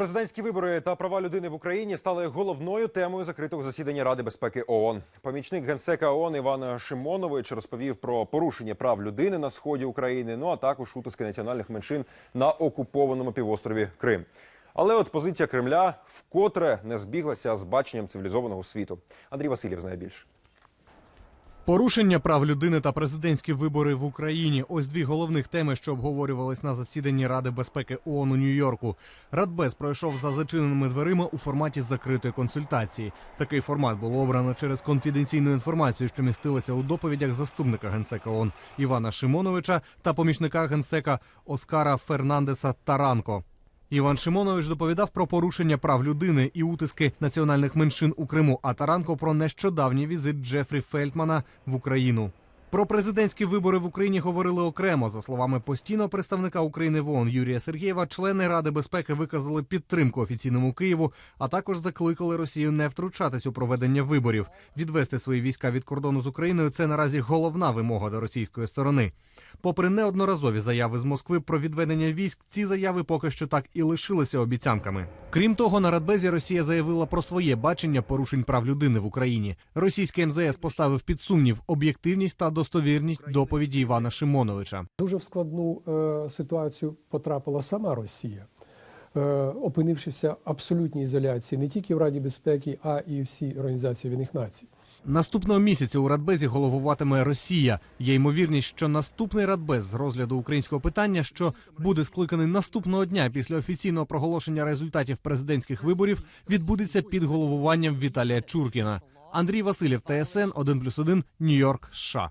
Президентські вибори та права людини в Україні стали головною темою закритого засідання Ради безпеки ООН. Помічник генсека ООН Іван Шимонович розповів про порушення прав людини на сході України, ну а також утиски національних меншин на окупованому півострові Крим. Але от позиція Кремля вкотре не збіглася з баченням цивілізованого світу. Андрій Васильєв знає більше. Порушення прав людини та президентські вибори в Україні ось дві головних теми, що обговорювались на засіданні Ради безпеки ООН у Нью-Йорку. Радбез пройшов за зачиненими дверима у форматі закритої консультації. Такий формат було обрано через конфіденційну інформацію, що містилася у доповідях заступника генсека ООН Івана Шимоновича та помічника генсека Оскара Фернандеса Таранко. Іван Шимонович доповідав про порушення прав людини і утиски національних меншин у Криму, а Таранко про нещодавній візит Джефрі Фельтмана в Україну. Про президентські вибори в Україні говорили окремо. За словами постійного представника України в ООН Юрія Сергієва, члени Ради безпеки виказали підтримку офіційному Києву, а також закликали Росію не втручатись у проведення виборів. Відвести свої війська від кордону з Україною це наразі головна вимога до російської сторони. Попри неодноразові заяви з Москви про відведення військ, ці заяви поки що так і лишилися обіцянками. Крім того, на Радбезі Росія заявила про своє бачення порушень прав людини в Україні. Російський МЗС поставив під сумнів об'єктивність та достовірність доповіді Івана Шимоновича. Дуже в складну е, ситуацію потрапила сама Росія, е, опинившися в абсолютній ізоляції не тільки в Раді безпеки, а і всій Організації Об'єднаних Націй. Наступного місяця у Радбезі головуватиме Росія. Є ймовірність, що наступний Радбез з розгляду українського питання, що буде скликаний наступного дня після офіційного проголошення результатів президентських виборів, відбудеться під головуванням Віталія Чуркіна. Андрій Васильєв, ТСН 1+,1, Нью-Йорк, США.